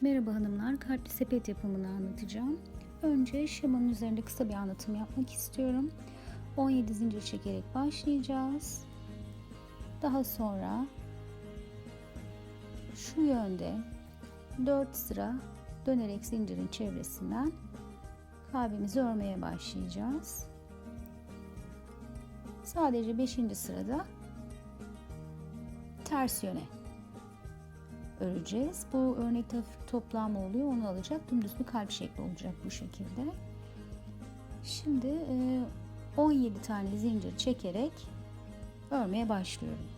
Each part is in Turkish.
Merhaba hanımlar, kalpli sepet yapımını anlatacağım. Önce şemanın üzerinde kısa bir anlatım yapmak istiyorum. 17 zincir çekerek başlayacağız. Daha sonra şu yönde 4 sıra dönerek zincirin çevresinden kalbimizi örmeye başlayacağız. Sadece 5. sırada ters yöne öreceğiz. Bu örnekte hafif toplanma oluyor. Onu alacak. Dümdüz bir kalp şekli olacak bu şekilde. Şimdi 17 tane zincir çekerek örmeye başlıyorum.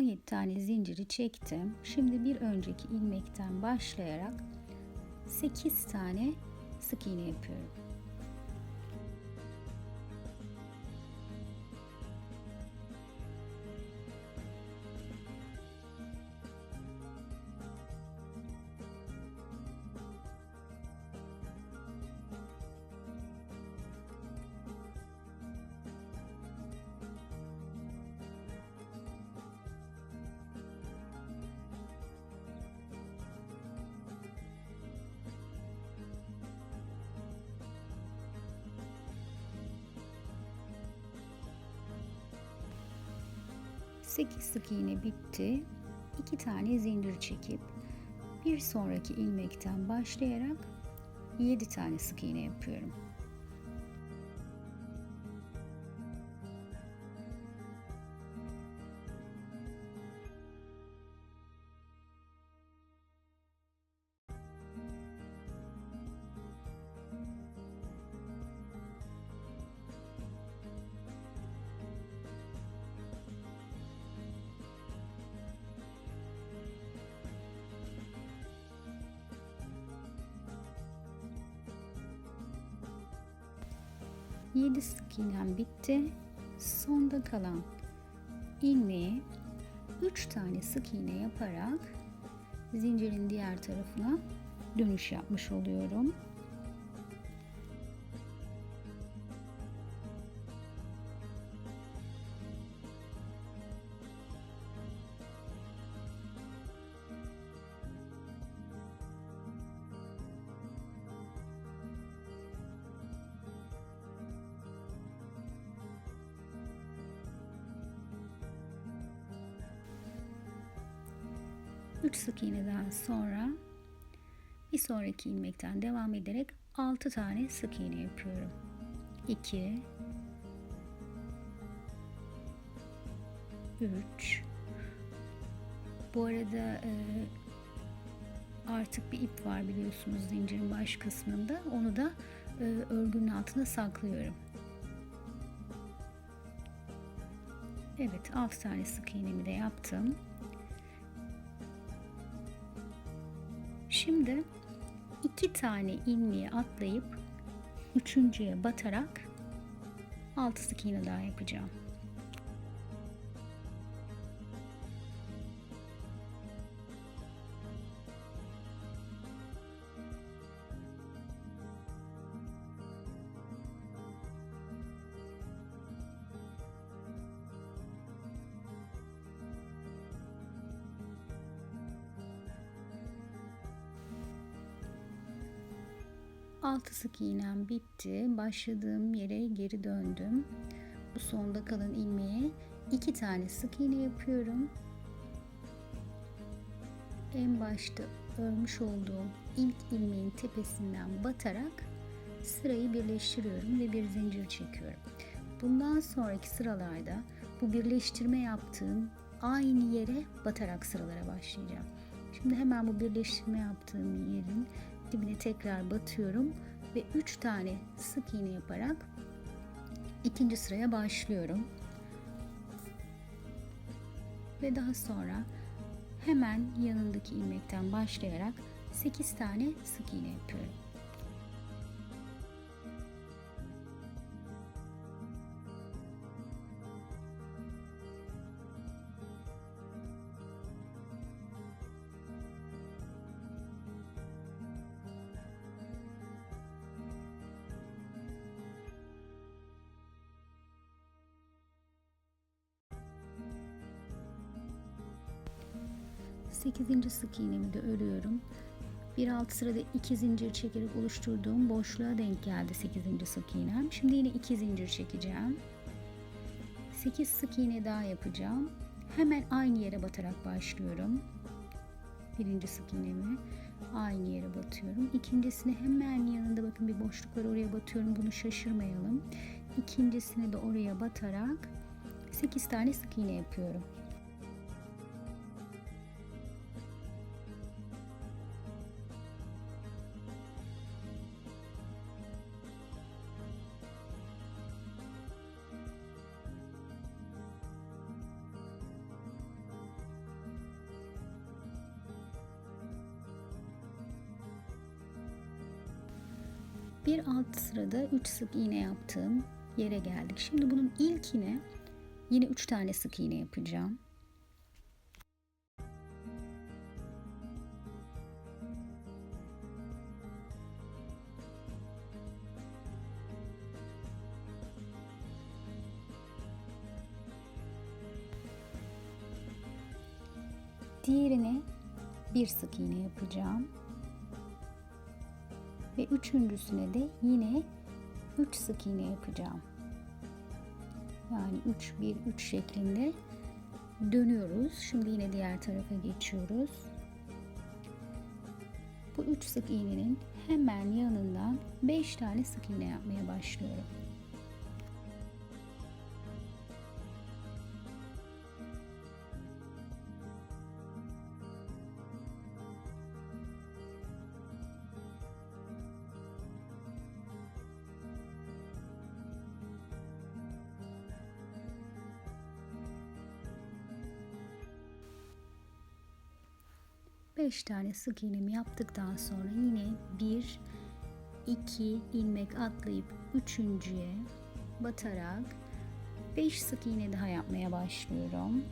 ...17 tane zinciri çektim. Şimdi bir önceki ilmekten başlayarak 8 tane sık iğne yapıyorum. Sekiz sık iğne bitti. 2 tane zincir çekip bir sonraki ilmekten başlayarak 7 tane sık iğne yapıyorum. Yedi sık iğnem bitti. Sonda kalan ilmeğe 3 tane sık iğne yaparak zincirin diğer tarafına dönüş yapmış oluyorum. Üç sık iğneden sonra bir sonraki ilmekten devam ederek 6 tane sık iğne yapıyorum. 2 3 Bu arada e, artık bir ip var biliyorsunuz zincirin baş kısmında. Onu da e, örgünün altına saklıyorum. Evet 6 tane sık iğnemi de yaptım. Şimdi iki tane ilmeği atlayıp üçüncüye batarak altı sık iğne daha yapacağım. Altı sık iğnem bitti. Başladığım yere geri döndüm. Bu sonda kalan ilmeğe iki tane sık iğne yapıyorum. En başta örmüş olduğum ilk ilmeğin tepesinden batarak sırayı birleştiriyorum ve bir zincir çekiyorum. Bundan sonraki sıralarda bu birleştirme yaptığım aynı yere batarak sıralara başlayacağım. Şimdi hemen bu birleştirme yaptığım yerin dibine tekrar batıyorum ve 3 tane sık iğne yaparak ikinci sıraya başlıyorum. Ve daha sonra hemen yanındaki ilmekten başlayarak 8 tane sık iğne yapıyorum. 8. sık iğnemi de örüyorum. Bir alt sırada iki zincir çekerek oluşturduğum boşluğa denk geldi 8. sık iğnem. Şimdi yine iki zincir çekeceğim. 8 sık iğne daha yapacağım. Hemen aynı yere batarak başlıyorum. Birinci sık iğnemi aynı yere batıyorum. İkincisini hemen yanında bakın bir boşluk var oraya batıyorum. Bunu şaşırmayalım. İkincisini de oraya batarak 8 tane sık iğne yapıyorum. Bir alt sırada 3 sık iğne yaptığım yere geldik. Şimdi bunun ilkine yine 3 tane sık iğne yapacağım. Diğerine bir sık iğne yapacağım. Ve üçüncüsüne de yine 3 sık iğne yapacağım. Yani 3 1 3 şeklinde dönüyoruz. Şimdi yine diğer tarafa geçiyoruz. Bu 3 sık iğnenin hemen yanından 5 tane sık iğne yapmaya başlıyorum. Beş tane sık iğnemi yaptıktan sonra yine bir, iki ilmek atlayıp üçüncüye batarak 5 sık iğne daha yapmaya başlıyorum.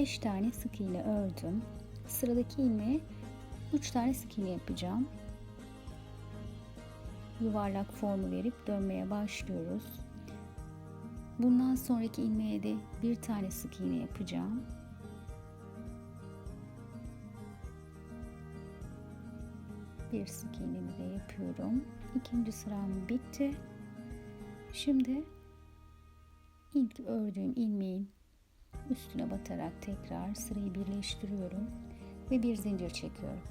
Beş tane sık iğne ördüm. Sıradaki ilmeğe 3 tane sık iğne yapacağım. Yuvarlak formu verip dönmeye başlıyoruz. Bundan sonraki ilmeğe de bir tane sık iğne yapacağım. Bir sık iğnemi de yapıyorum. İkinci sıram bitti. Şimdi ilk ördüğüm ilmeğin üstüne batarak tekrar sırayı birleştiriyorum ve bir zincir çekiyorum.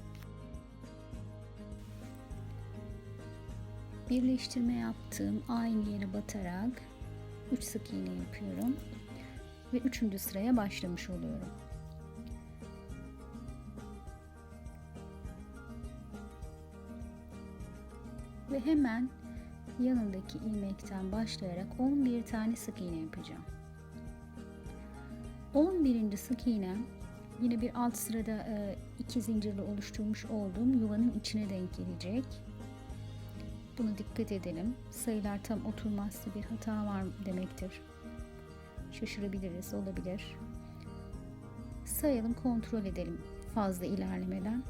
Birleştirme yaptığım aynı yere batarak 3 sık iğne yapıyorum ve 3. sıraya başlamış oluyorum. Ve hemen yanındaki ilmekten başlayarak 11 tane sık iğne yapacağım. 11. sık iğnem yine bir alt sırada e, iki zincirle oluşturmuş olduğum yuvanın içine denk gelecek. Bunu dikkat edelim. Sayılar tam oturmazsa bir hata var demektir. Şaşırabiliriz, olabilir. Sayalım, kontrol edelim fazla ilerlemeden.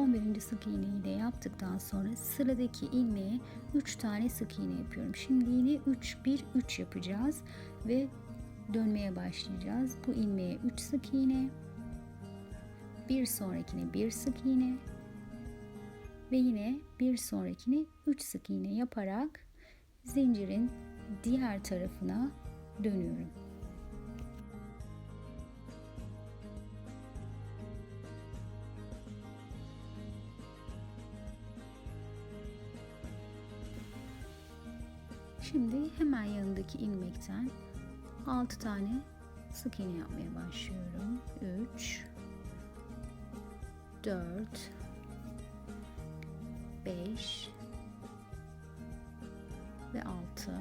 11. sık iğneyi de yaptıktan sonra sıradaki ilmeğe 3 tane sık iğne yapıyorum. Şimdi yine 3 1 3 yapacağız ve dönmeye başlayacağız. Bu ilmeğe 3 sık iğne, bir sonrakine 1 sık iğne ve yine bir sonrakine 3 sık iğne yaparak zincirin diğer tarafına dönüyorum. Şimdi hemen yanındaki ilmekten 6 tane sık iğne yapmaya başlıyorum. 3 4 5 ve 6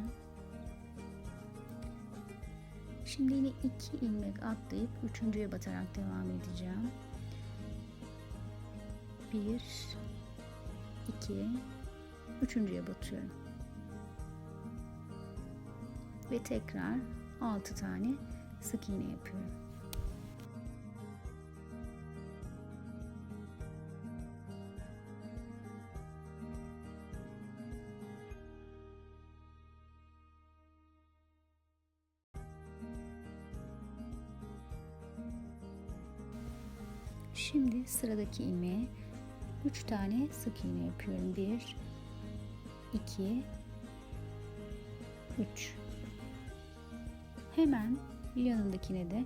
Şimdi yine 2 ilmek atlayıp üçüncüye batarak devam edeceğim. 1 2 üçüncüye batıyorum. Ve tekrar 6 tane sık iğne yapıyorum. Şimdi sıradaki ilmeğe 3 tane sık iğne yapıyorum. 1 2 3 Hemen yanındakine de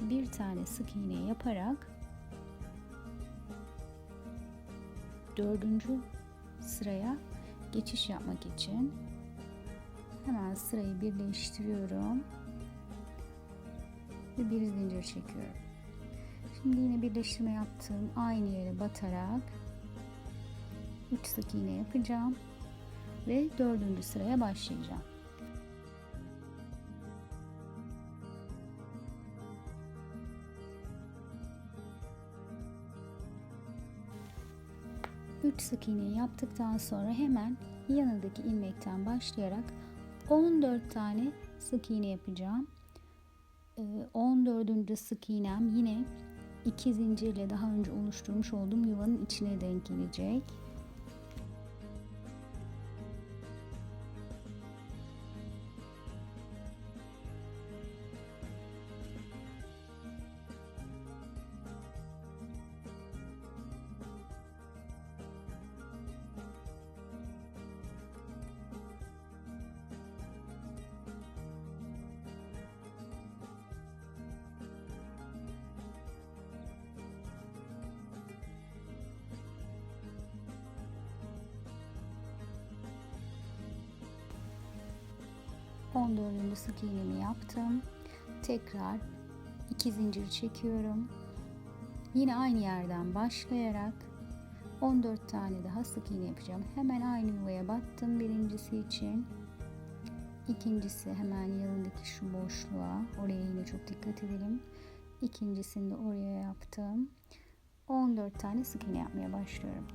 bir tane sık iğne yaparak dördüncü sıraya geçiş yapmak için hemen sırayı birleştiriyorum ve bir zincir çekiyorum. Şimdi yine birleştirme yaptığım aynı yere batarak 3 sık iğne yapacağım ve dördüncü sıraya başlayacağım. Üç sık iğne yaptıktan sonra hemen yanındaki ilmekten başlayarak 14 tane sık iğne yapacağım. 14. Ee, sık iğnem yine iki zincirle daha önce oluşturmuş olduğum yuvanın içine denk gelecek. Sık iğnemi yaptım. Tekrar iki zincir çekiyorum. Yine aynı yerden başlayarak 14 tane daha sık iğne yapacağım. Hemen aynı yuvaya battım birincisi için. İkincisi hemen yanındaki şu boşluğa. Oraya yine çok dikkat edelim. İkincisini de oraya yaptım. 14 tane sık iğne yapmaya başlıyorum.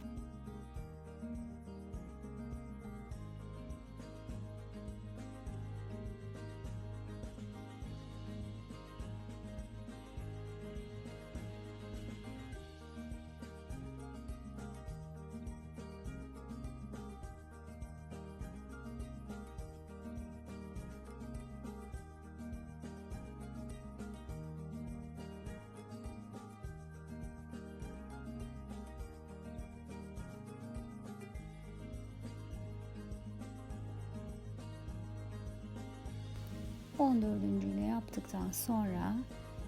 14. ile yaptıktan sonra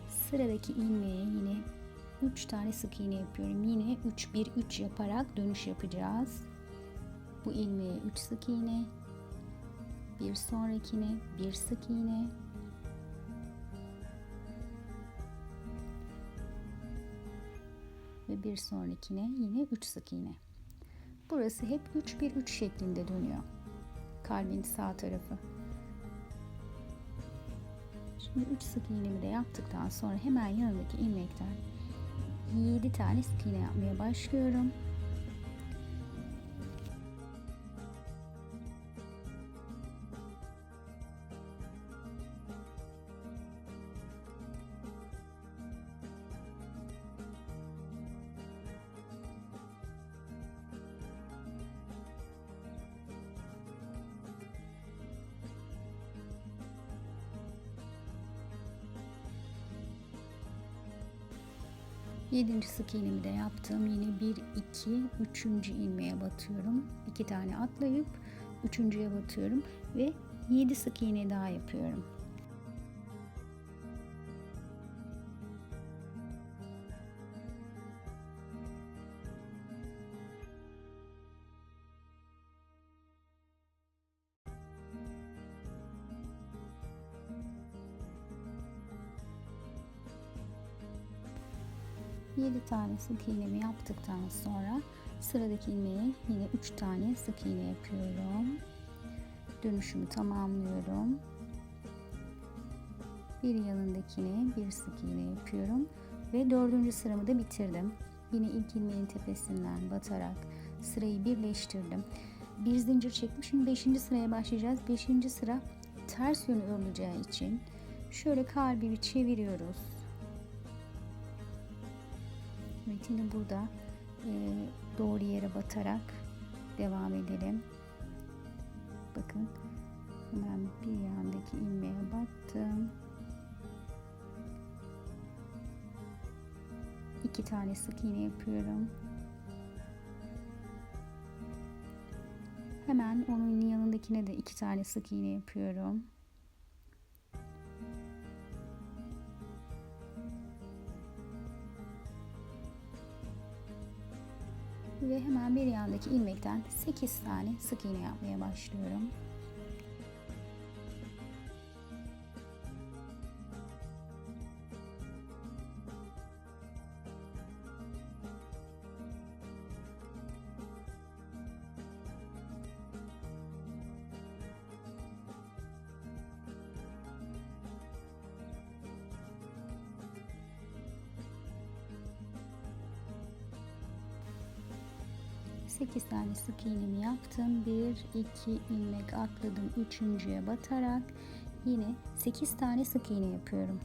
sıradaki ilmeğe yine 3 tane sık iğne yapıyorum. Yine 3 1 3 yaparak dönüş yapacağız. Bu ilmeğe 3 sık iğne, bir sonrakine bir sık iğne, ve bir sonrakine yine 3 sık iğne. Burası hep 3 1 3 şeklinde dönüyor. Kalbin sağ tarafı. Şimdi 3 sık iğnemi de yaptıktan sonra hemen yanındaki ilmekten 7 tane sık iğne yapmaya başlıyorum. 7. sık iğnemi de yaptım. Yine 1 2 3. ilmeğe batıyorum. 2 tane atlayıp 3.'ye batıyorum ve 7 sık iğne daha yapıyorum. Yedi tane sık iğnemi yaptıktan sonra sıradaki ilmeğe yine üç tane sık iğne yapıyorum. Dönüşümü tamamlıyorum. Bir yanındakine bir sık iğne yapıyorum ve dördüncü sıramı da bitirdim. Yine ilk ilmeğin tepesinden batarak sırayı birleştirdim. Bir zincir çektim. Şimdi beşinci sıraya başlayacağız. Beşinci sıra ters yönü örüleceği için şöyle kalbi bir çeviriyoruz. Yine burada e, doğru yere batarak devam edelim. Bakın hemen bir yandaki ilmeğe battım. iki tane sık iğne yapıyorum. Hemen onun yanındakine de iki tane sık iğne yapıyorum. Ve hemen bir yandaki ilmekten 8 tane sık iğne yapmaya başlıyorum. 8 tane sık iğnemi yaptım. 1 2 ilmek atladım. Üçüncüye batarak yine 8 tane sık iğne yapıyorum.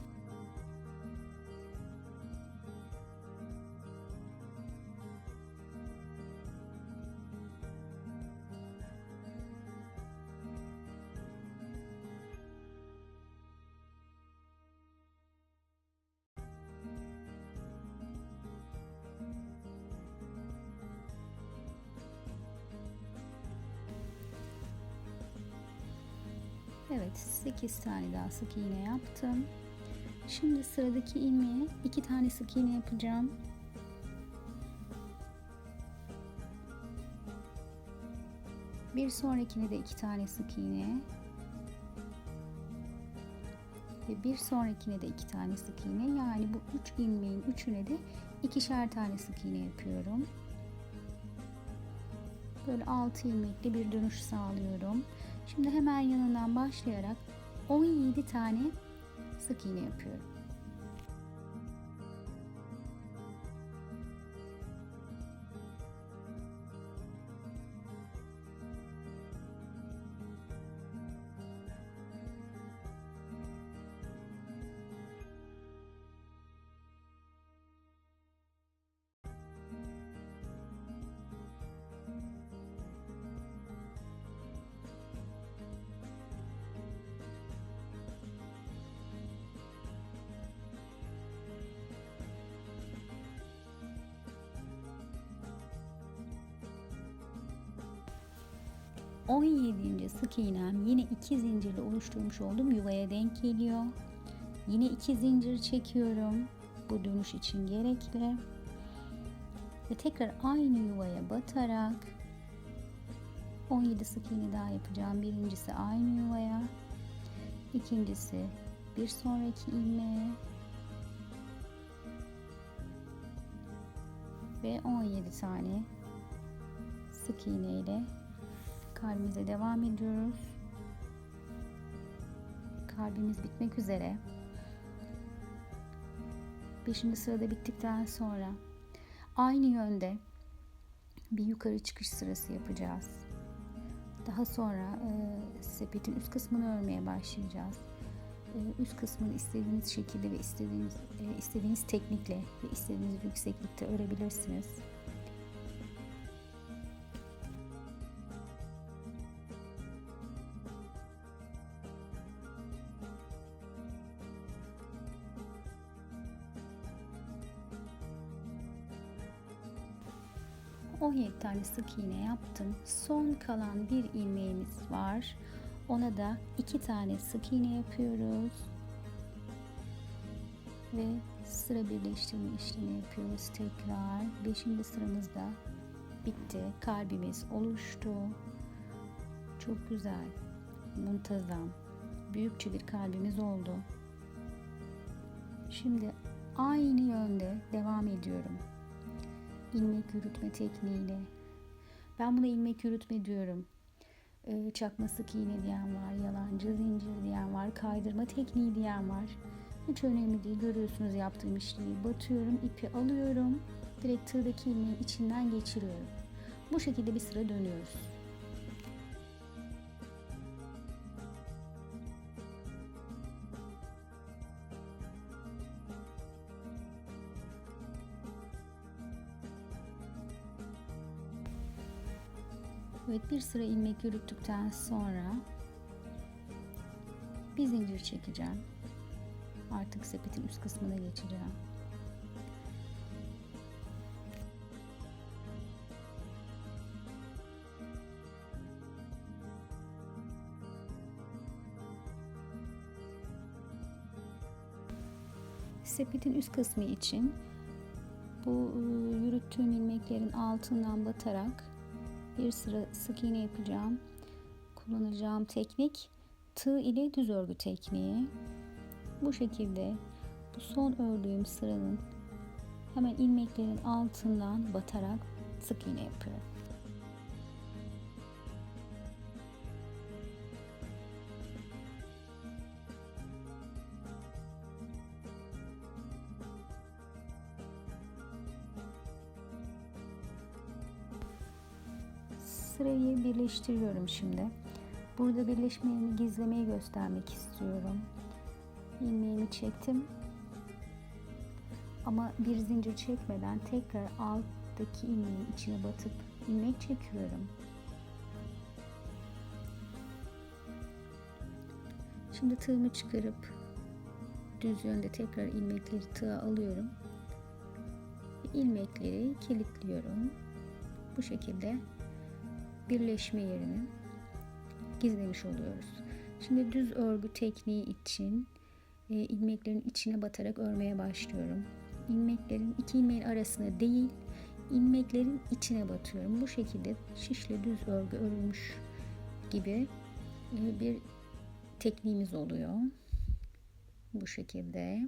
Evet 8 tane daha sık iğne yaptım. Şimdi sıradaki ilmeğe 2 tane sık iğne yapacağım. Bir sonrakine de 2 tane sık iğne. Ve bir sonrakine de 2 tane sık iğne. Yani bu 3 ilmeğin üçüne de ikişer tane sık iğne yapıyorum. Böyle 6 ilmekle bir dönüş sağlıyorum. Şimdi hemen yanından başlayarak 17 tane sık iğne yapıyorum. 17. sık iğnem yine iki zincirle oluşturmuş olduğum yuvaya denk geliyor. Yine iki zincir çekiyorum. Bu dönüş için gerekli. Ve tekrar aynı yuvaya batarak 17 sık iğne daha yapacağım. Birincisi aynı yuvaya. ikincisi bir sonraki ilmeğe ve 17 tane sık iğne ile kalbimize devam ediyoruz. Kalbimiz bitmek üzere. Beşinci sırada bittikten sonra aynı yönde bir yukarı çıkış sırası yapacağız. Daha sonra e, sepetin üst kısmını örmeye başlayacağız. E, üst kısmını istediğiniz şekilde ve istediğiniz e, istediğiniz teknikle ve istediğiniz yükseklikte örebilirsiniz. 17 tane sık iğne yaptım. Son kalan bir ilmeğimiz var. Ona da 2 tane sık iğne yapıyoruz. Ve sıra birleştirme işlemi yapıyoruz tekrar. 5. sıramızda bitti. Kalbimiz oluştu. Çok güzel, muntazam, büyükçe bir kalbimiz oldu. Şimdi aynı yönde devam ediyorum. İlmek yürütme tekniğiyle. Ben buna ilmek yürütme diyorum. Ee, çakma sık iğne diyen var, yalancı zincir diyen var, kaydırma tekniği diyen var. Hiç önemli değil. Görüyorsunuz yaptığım işlevi. Batıyorum, ipi alıyorum. Direkt tığdaki ilmeğin içinden geçiriyorum. Bu şekilde bir sıra dönüyoruz. Evet bir sıra ilmek yürüttükten sonra bir zincir çekeceğim. Artık sepetin üst kısmına geçeceğim. Sepetin üst kısmı için bu ıı, yürüttüğüm ilmeklerin altından batarak bir sıra sık iğne yapacağım. Kullanacağım teknik tığ ile düz örgü tekniği. Bu şekilde bu son ördüğüm sıranın hemen ilmeklerin altından batarak sık iğne yapıyorum. Sırayı birleştiriyorum şimdi. Burada birleşmelerini gizlemeyi göstermek istiyorum. İlmeğimi çektim. Ama bir zincir çekmeden tekrar alttaki ilmeğin içine batıp ilmek çekiyorum. Şimdi tığımı çıkarıp düz yönde tekrar ilmekleri tığa alıyorum. İlmekleri kilitliyorum. Bu şekilde birleşme yerini gizlemiş oluyoruz. Şimdi düz örgü tekniği için e, ilmeklerin içine batarak örmeye başlıyorum. İlmeklerin iki ilmeğin arasına değil, ilmeklerin içine batıyorum. Bu şekilde şişle düz örgü örülmüş gibi e, bir tekniğimiz oluyor. Bu şekilde.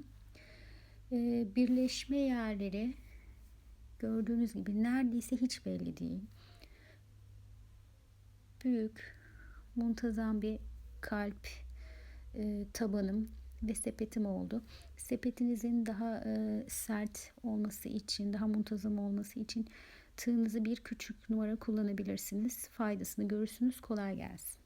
E, birleşme yerleri gördüğünüz gibi neredeyse hiç belli değil. Büyük, muntazam bir kalp e, tabanım ve sepetim oldu. Sepetinizin daha e, sert olması için, daha muntazam olması için tığınızı bir küçük numara kullanabilirsiniz. Faydasını görürsünüz. Kolay gelsin.